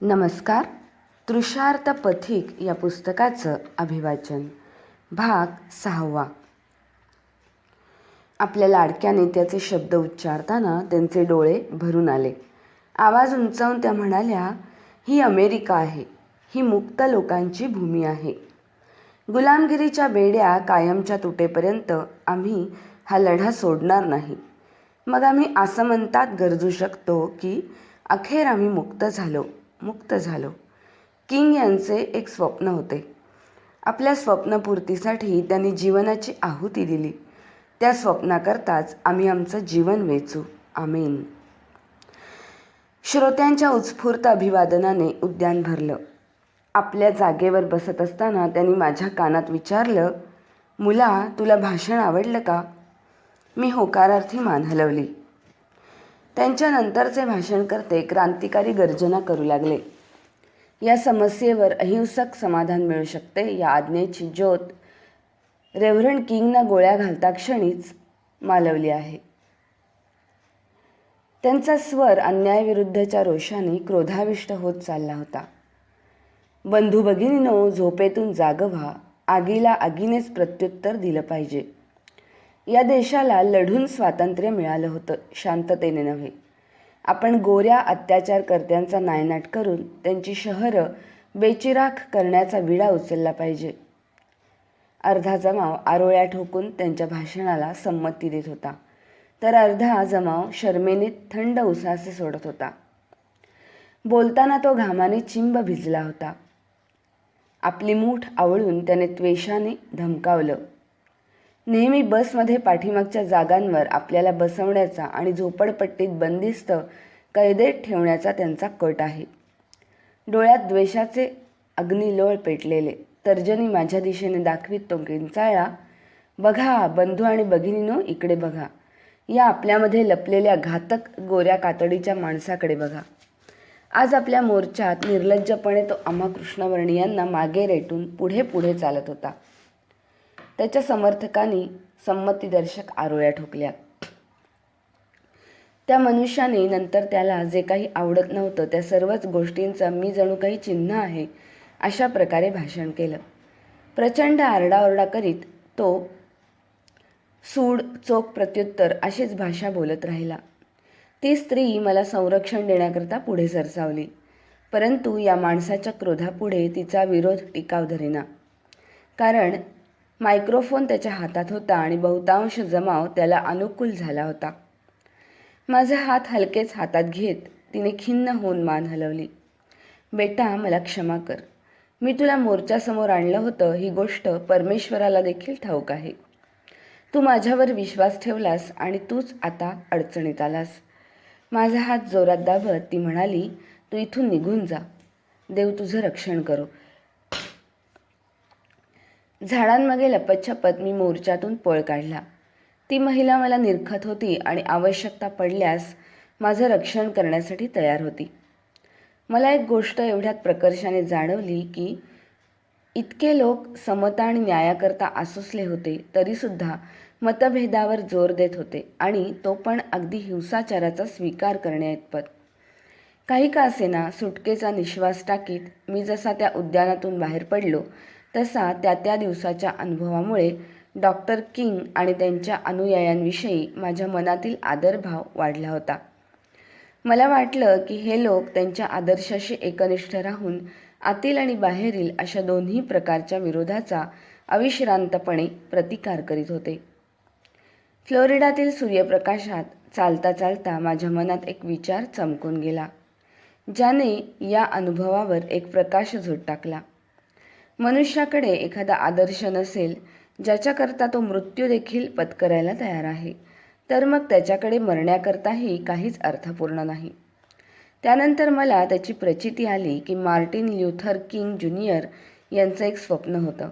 नमस्कार. तृषार्थ पथिक या पुस्तकाचं अभिवाचन. भाग सहावा. आपल्या लाडक्या नेत्याचे शब्द उच्चारताना त्यांचे डोळे भरून आले. आवाज उंचावून त्या म्हणाल्या ही अमेरिका आहे. ही मुक्त लोकांची भूमी आहे. गुलामगिरीच्या बेड्या कायमच्या तुटेपर्यंत आम्ही हा लढा सोडणार नाही. मग आम्ही असं म्हणतात गरजू शकतो की अखेर आम्ही मुक्त झालो. मुक्त झालो. किंग यांचे एक स्वप्न होते. आपल्या स्वप्नपूर्तीसाठी त्यांनी जीवनाची आहुती दिली. त्या स्वप्नाकरताच आम्ही आमचं जीवन वेचू. आमेन. श्रोत्यांच्या उत्स्फूर्त अभिवादनाने उद्यान भरलं. आपल्या जागेवर बसत असताना त्यांनी माझ्या कानात विचारलं मुला तुला भाषण आवडलं का? मी होकारार्थी मान हलवली. त्यांच्यानंतरचे भाषणकर्ते क्रांतिकारी गर्जना करू लागले. या समस्येवर अहिंसक समाधान मिळू शकते या आज्ञेची ज्योत रेव्हरंड किंगना गोळ्या घालता क्षणीच मालवली आहे. त्यांचा स्वर अन्यायाविरुद्धच्या रोषाने क्रोधाविष्ट होत चालला होता. बंधू भगिनीनो झोपेतून जाग व्हा आगीला आगीनेच प्रत्युत्तर दिलं पाहिजे. या देशाला लढून स्वातंत्र्य मिळालं होतं शांततेने नव्हे. आपण गोऱ्या अत्याचारकर्त्यांचा नायनाट करून त्यांची शहरं बेचिराख करण्याचा विडा उचलला पाहिजे. अर्धा जमाव आरोळ्या ठोकून त्यांच्या भाषणाला संमती देत होता. तर अर्धा जमाव शर्मेने थंड उसासे सोडत होता. बोलताना तो घामाने चिंब भिजला होता. आपली मूठ आवळून त्याने त्वेषाने धमकावलं. नेहमी बसमध्ये पाठीमागच्या जागांवर आपल्याला बसवण्याचा आणि झोपडपट्टीत बंदिस्त कैदेत ठेवण्याचा त्यांचा कट आहे. डोळ्यात द्वेषाचे अग्निलोळ पेटलेले तर्जनी माझ्या दिशेने दाखवीत तो किंचाळला बघा बंधू आणि भगिनीनो इकडे बघा. या आपल्यामध्ये लपलेल्या घातक गोऱ्या कातडीच्या माणसाकडे बघा. आज आपल्या मोर्चात निर्लज्जपणे तो आम्हा कृष्णवर्णीयांना मागे रेटून पुढे पुढे चालत होता. त्याच्या समर्थकांनी संमतीदर्शक आरोळ्या ठोकल्या. त्या मनुष्याने नंतर त्याला जे काही आवडत नव्हतं त्या सर्वच गोष्टींचं मी जणू काही चिन्ह आहे अशा प्रकारे भाषण केलं. प्रचंड आरडाओरडा करीत तो सूड चोख प्रत्युत्तर अशीच भाषा बोलत राहिला. ती स्त्री मला संरक्षण देण्याकरता पुढे सरसावली परंतु या माणसाच्या क्रोधापुढे तिचा विरोध टिकाव धरेना. कारण मायक्रोफोन त्याच्या हातात होता आणि बहुतांश जमाव त्याला अनुकूल झाला होता. माझा हात हलकेच हातात घेत तिने खिन्न होऊन मान हलवली. बेटा मला क्षमा कर. मी तुला मोर्चासमोर आणलं होतं. ही गोष्ट परमेश्वराला देखील ठाऊक आहे. तू माझ्यावर विश्वास ठेवलास आणि तूच आता अडचणीत आलास. माझा हात जोरात दाबत ती म्हणाली तू इथून निघून जा. देव तुझं रक्षण करो. झाडांमागे लपतछपत मी मोर्चातून पळ काढला. ती महिला मला निरखत होती आणि आवश्यकता पडल्यास माझं रक्षण करण्यासाठी तयार होती. मला एक गोष्ट एवढ्यात प्रकर्षाने जाणवली की इतके लोक समता आणि न्यायाकरता आसुसले होते तरीसुद्धा मतभेदावर जोर देत होते आणि तो पण अगदी हिंसाचाराचा स्वीकार करण्याइतपत. काही का असेना सुटकेचा निश्वास टाकीत मी जसा त्या उद्यानातून बाहेर पडलो तसा त्या त्या दिवसाच्या अनुभवामुळे डॉक्टर किंग आणि त्यांच्या अनुयायांविषयी माझ्या मनातील आदरभाव वाढला होता. मला वाटलं की हे लोक त्यांच्या आदर्शाशी एकनिष्ठ राहून आतील आणि बाहेरील अशा दोन्ही प्रकारच्या विरोधाचा अविश्रांतपणे प्रतिकार करीत होते. फ्लोरिडातील सूर्यप्रकाशात चालता चालता माझ्या मनात एक विचार चमकून गेला ज्याने या अनुभवावर एक प्रकाश झोत टाकला. मनुष्याकडे एखादा आदर्श नसेल ज्याच्याकरता तो मृत्यू देखील पत्करायला तयार आहे तर मग त्याच्याकडे मरण्याकरताही काहीच अर्थपूर्ण नाही. त्यानंतर मला त्याची प्रचिती आली की मार्टिन ल्युथर किंग ज्युनियर यांचं एक स्वप्न होतं.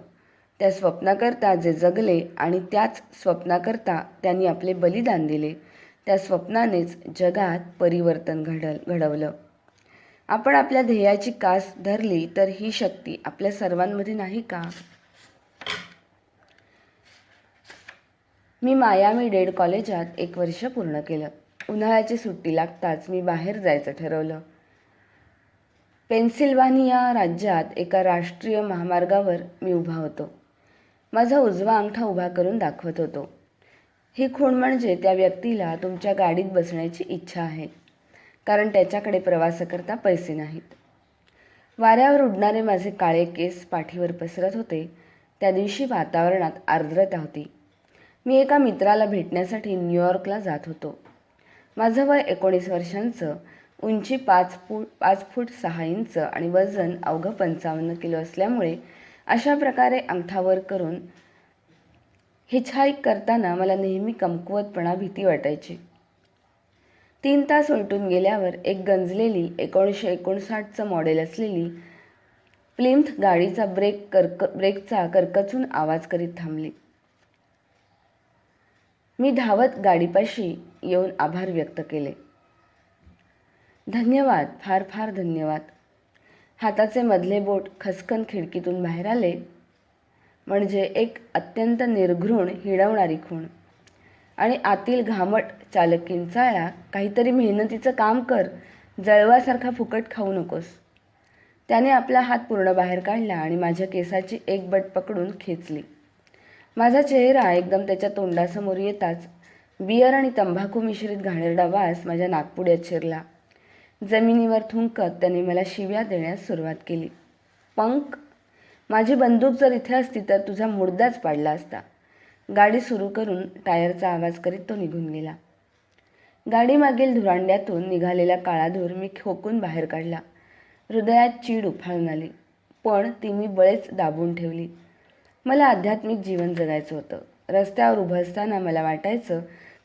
त्या स्वप्नाकरता जे जगले आणि त्याच स्वप्नाकरता त्यांनी आपले बलिदान दिले त्या स्वप्नानेच जगात परिवर्तन घडल घडवलं. आपण आपल्या ध्येयाची कास धरली तर ही शक्ती आपल्या सर्वांमध्ये नाही का? मी मायामी डेड कॉलेजात एक वर्ष पूर्ण केलं. उन्हाळ्याची सुट्टी लागताच मी बाहेर जायचं ठरवलं. पेन्सिल्वानिया राज्यात एका राष्ट्रीय महामार्गावर मी उभा होतो. माझा उजवा अंगठा उभा करून दाखवत होतो. ही खूण म्हणजे त्या व्यक्तीला तुमच्या गाडीत बसण्याची इच्छा आहे. कारण त्याच्याकडे प्रवासाकरता पैसे नाहीत. वाऱ्यावर उडणारे माझे काळे केस पाठीवर पसरत होते. त्या दिवशी वातावरणात आर्द्रता होती. मी एका मित्राला भेटण्यासाठी न्यूयॉर्कला जात होतो. माझं वय एकोणीस वर्षांचं. उंची पाच फूट पाच फूट सहा इंच आणि वजन अवघं पंचावन्न किलो असल्यामुळे अशा प्रकारे अंगठावर करून हिचहाईक करताना मला नेहमी कमकुवतपणा भीती वाटायची. तीन तास उलटून गेल्यावर एक गंजलेली एकोणीसशे एकोणसाठचं मॉडेल असलेली प्लिम्थ गाडीचा ब्रेक कर्क ब्रेकचा करकचून आवाज करीत थांबली. मी धावत गाडीपाशी येऊन आभार व्यक्त केले. धन्यवाद फार फार धन्यवाद. हाताचे मधले बोट खसकन खिडकीतून बाहेर आले. म्हणजे एक अत्यंत निर्घृण हिडवणारी खूण. आणि आतील घामट चालक किंचाळला काहीतरी मेहनतीचं काम कर जळवासारखा फुकट खाऊ नकोस. त्याने आपला हात पूर्ण बाहेर काढला आणि माझ्या केसाची एक बट पकडून खेचली. माझा चेहरा एकदम त्याच्या तोंडासमोर येताच बियर आणि तंबाखू मिश्रित घाणेरडा वास माझ्या नागपुड्यात शिरला. जमिनीवर थुंकत त्याने मला शिव्या देण्यास सुरुवात केली. पंक माझी बंदूक जर इथे असती तर तुझा मुर्दाच पाडला असता. गाडी सुरू करून टायरचा आवाज करीत तो निघून गेला. गाडीमागील धुरांड्यातून निघालेला काळा धूर मी खोकून बाहेर काढला. हृदयात चीड उफाळून आली पण ती मी बळेच दाबून ठेवली. मला आध्यात्मिक जीवन जगायचं होतं. रस्त्यावर उभं असताना मला वाटायचं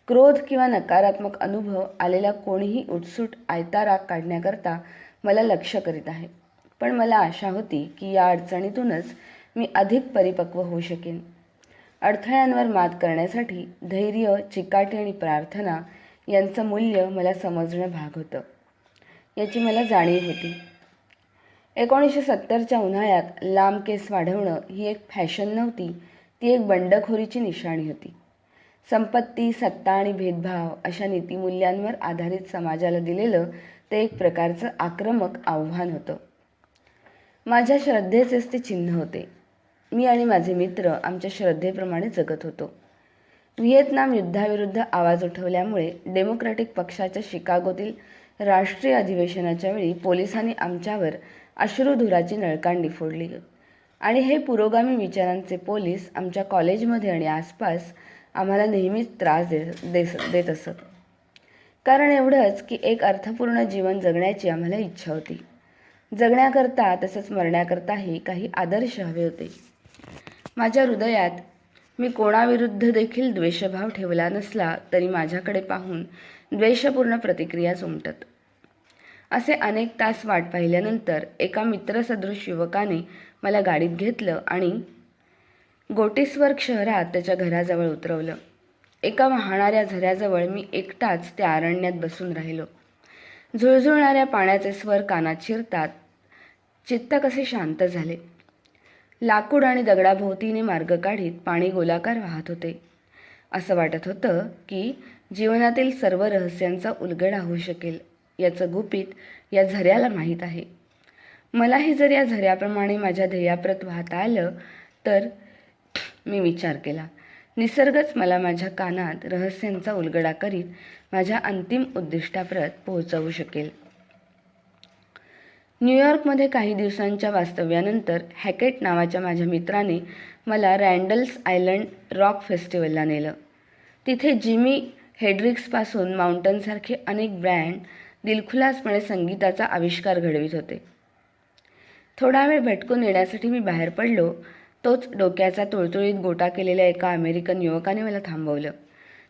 क्रोध किंवा नकारात्मक अनुभव आलेला कोणीही उत्सुट आयता राग काढण्याकरता मला लक्ष करीत आहे. पण मला आशा होती की या अडचणीतूनच मी अधिक परिपक्व होऊ शकेन. अडथळ्यांवर मात करण्यासाठी धैर्य चिकाटी आणि प्रार्थना यांचं मूल्य मला समजणं भाग होतं. याची मला जाणीव होती. एकोणीसशे सत्तरच्या उन्हाळ्यात लांब केस वाढवणं ही एक फॅशन नव्हती ती एक बंडखोरीची निशाणी होती. संपत्ती सत्ता आणि भेदभाव अशा नीतिमूल्यांवर आधारित समाजाला दिलेलं ते एक प्रकारचं आक्रमक आव्हान होतं. माझ्या श्रद्धेचेच ते चिन्ह होते. मी आणि माझे मित्र आमच्या श्रद्धेप्रमाणे जगत होतो. व्हिएतनाम युद्धाविरुद्ध आवाज उठवल्यामुळे डेमोक्रॅटिक पक्षाच्या शिकागोतील राष्ट्रीय अधिवेशनाच्या वेळी पोलिसांनी आमच्यावर अश्रुधुराची नळकांडी फोडली. आणि हे पुरोगामी विचारांचे पोलीस आमच्या कॉलेजमध्ये आणि आसपास आम्हाला नेहमीच त्रास दे देस देत असत. कारण एवढंच की एक अर्थपूर्ण जीवन जगण्याची आम्हाला इच्छा होती. जगण्याकरता तसंच मरण्याकरताही काही आदर्श हवे होते. माझ्या हृदयात मी कोणाविरुद्ध देखील द्वेषभाव ठेवला नसला तरी माझ्याकडे पाहून द्वेषपूर्ण प्रतिक्रिया उमटत असे अनेक तास वाट पाहिल्यानंतर एका मित्रसदृश युवकाने मला गाडीत घेतलं आणि गोटेश्वर शहरात त्याच्या घराजवळ उतरवलं. एका वाहणाऱ्या झऱ्याजवळ मी एकटाच त्या अरण्यात बसून राहिलो. झुळझुळणाऱ्या पाण्याचे स्वर कानात शिरतात. चित्त कसे शांत झाले. लाकूड आणि दगडाभोवतीने मार्ग काढीत पाणी गोलाकार वाहत होते. असं वाटत होतं की जीवनातील सर्व रहस्यांचा उलगडा होऊ शकेल याचं गुपित या झऱ्याला माहीत आहे. मलाही जर या झऱ्याप्रमाणे माझ्या ध्येयाप्रत वाहता आलं तर मी विचार केला. निसर्गच मला माझ्या कानात रहस्यांचा उलगडा करीत माझ्या अंतिम उद्दिष्टाप्रत पोहोचवू शकेल. न्यूयॉर्कमध्ये काही दिवसांच्या वास्तव्यानंतर हॅकेट नावाच्या माझ्या मित्राने मला रँडल्स आयलंड रॉक फेस्टिवलला नेलं. तिथे जिमी हेड्रिक्सपासून माउंटनसारखे अनेक ब्रँड दिलखुलासपणे संगीताचा आविष्कार घडवीत होते. थोडा वेळ भटकून येण्यासाठी मी बाहेर पडलो तोच डोक्याचा तुळतुळीत गोटा केलेल्या एका अमेरिकन युवकाने मला थांबवलं.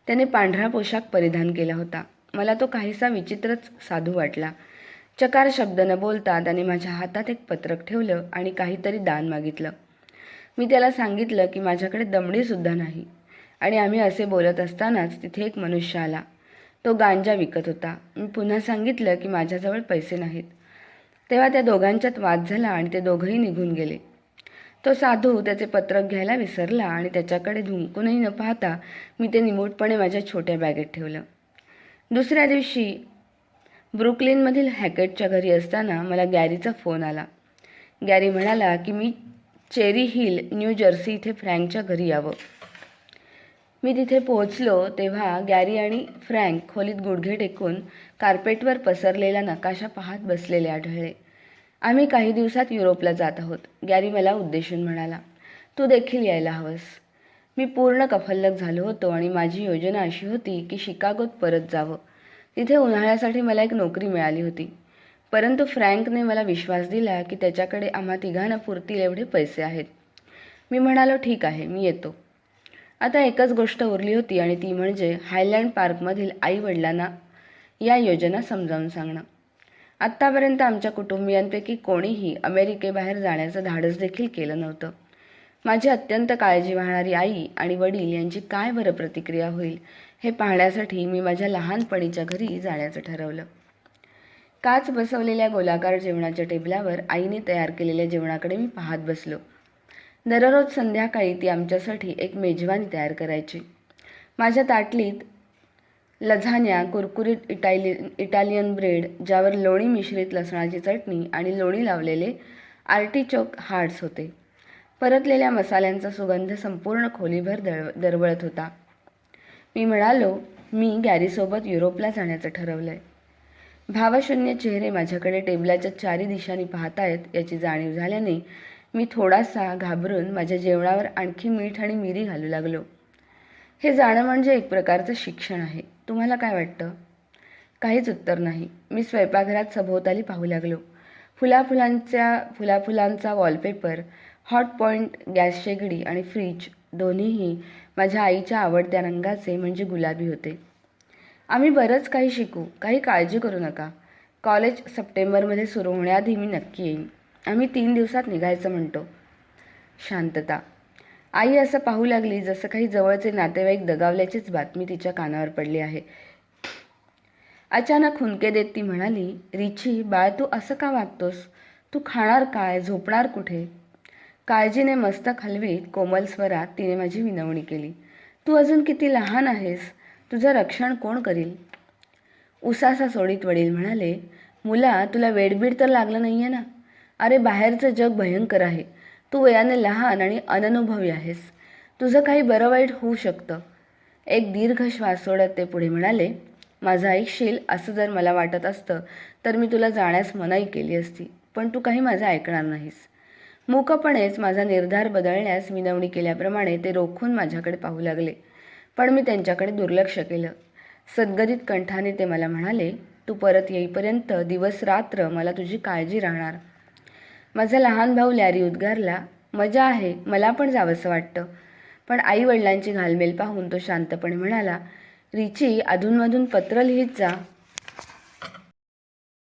त्याने पांढरा पोशाख परिधान केला होता. मला तो काहीसा विचित्रच साधू वाटला. चकार शब्द न बोलता त्याने माझ्या हातात एक पत्रक ठेवलं आणि काहीतरी दान मागितलं. मी त्याला सांगितलं की माझ्याकडे दमडीसुद्धा नाही. आणि आम्ही असे बोलत असतानाच तिथे एक मनुष्य आला. तो गांजा विकत होता. मी पुन्हा सांगितलं की माझ्याजवळ पैसे नाहीत. तेव्हा त्या दोघांच्यात वाद झाला आणि ते दोघंही निघून गेले. तो साधू त्याचे पत्रक घ्यायला विसरला आणि त्याच्याकडे धुंकूनही न पाहता मी ते निमूटपणे माझ्या छोट्या बॅगेत ठेवलं. दुसऱ्या दिवशी ब्रुकलिनमधील हॅकेटच्या घरी असताना मला गॅरीचा फोन आला. गॅरी म्हणाला की मी चेरी हिल न्यू जर्सी इथे फ्रँकच्या घरी यावं. मी तिथे पोहोचलो तेव्हा गॅरी आणि फ्रँक खोलीत गुडघे टेकून कार्पेटवर पसरलेला नकाशा पाहत बसलेले आढळले. आम्ही काही दिवसात युरोपला जात आहोत गॅरी मला उद्देशून म्हणाला. तू देखील यायला हवंस. मी पूर्ण कफल्लक झालो होतो आणि माझी योजना अशी होती की शिकागोत परत जावं. तिथे उन्हाळ्यासाठी मला एक नोकरी मिळाली होती. परंतु फ्रँकने मला विश्वास दिला की त्याच्याकडे आम्हा तिघांना पुरतील एवढे पैसे आहेत. मी म्हणालो ठीक आहे मी येतो. आता एकच गोष्ट उरली होती आणि ती म्हणजे हायलँड पार्कमधील आईवडिलांना या योजना समजावून सांगणं. आत्तापर्यंत आमच्या कुटुंबियांपैकी कोणीही अमेरिकेबाहेर जाण्याचं धाडस देखील केलं नव्हतं. माझी अत्यंत काळजी वाहणारी आई आणि वडील यांची काय बरं प्रतिक्रिया होईल हे पाहण्यासाठी मी माझ्या लहानपणीच्या घरी जाण्याचं ठरवलं. काच बसवलेल्या गोलाकार जेवणाच्या टेबलावर आईने तयार केलेल्या जेवणाकडे मी पाहत बसलो. दररोज संध्याकाळी ती आमच्यासाठी एक मेजवानी तयार करायची. माझ्या ताटलीत लझान्या कुरकुरीत इटाली इटालियन ब्रेड ज्यावर लोणी मिश्रित लसणाची चटणी आणि लोणी लावलेले आर्टिचोक हार्ट्स होते. परतलेल्या मसाल्यांचा सुगंध संपूर्ण खोलीभर दळ दरवळत होता. मी म्हणालो मी गॅरीसोबत युरोपला जाण्याचं ठरवलंय. भावशून्य चेहरे माझ्याकडे टेबलाच्या चारी दिशांनी पाहतायत याची जाणीव झाल्याने मी थोडासा घाबरून माझ्या जेवणावर आणखी मीठ आणि मिरी घालू लागलो. हे जाणं म्हणजे एक प्रकारचं शिक्षण आहे. तुम्हाला काय वाटतं? काहीच उत्तर नाही. मी स्वयंपाकघरात सभोवताली पाहू लागलो. फुलाफुलांच्या फुलाफुलांचा वॉलपेपर हॉट पॉईंट गॅस शेगडी आणि फ्रीज दोन्हीही माझ्या आईच्या आवडत्या रंगाचे म्हणजे गुलाबी होते. आम्ही बरंच काही शिकू काही काळजी करू नका. कॉलेज सप्टेंबरमध्ये सुरू होण्याआधी मी नक्की येईन. आम्ही तीन दिवसात निघायचं म्हणतो. शांतता. आई असं पाहू लागली जसं काही जवळचे नातेवाईक दगावल्याचीच बातमी तिच्या कानावर पडली आहे. अचानक हुंके देत ती म्हणाली रिची बाळ तू असं का वागतोस? तू खाणार काय? झोपणार कुठे? काळजीने मस्तक हलवीत कोमल स्वरात तिने माझी विनवणी केली. तू अजून किती लहान आहेस? तुझं रक्षण कोण करील? उसासा सोडीत वडील म्हणाले मुला तुला वेडबीड तर लागलं नाही आहे ना? अरे बाहेरचं जग भयंकर आहे. तू वयाने लहान आणि अननुभवी आहेस. तुझं काही बरं वाईट होऊ शकतं. एक दीर्घ श्वास सोडत ते पुढे म्हणाले माझं ऐकशील? असं जर मला वाटत असतं तर मी तुला जाण्यास मनाई केली असती. पण तू काही माझं ऐकणार नाहीस. मूकपणेच माझा निर्धार बदलण्यास विनवणी केल्याप्रमाणे ते रोखून माझ्याकडे पाहू लागले. पण मी त्यांच्याकडे दुर्लक्ष केलं. सद्गदित कंठाने ते मला म्हणाले तू परत येईपर्यंत दिवस रात्र मला तुझी काळजी राहणार. माझा लहान भाऊ लॅरी उद्गारला मजा आहे मला पण जावंसं वाटतं. पण आई वडिलांची घालमेल पाहून तो शांतपणे म्हणाला रिची अधूनमधून पत्र लिहित जा.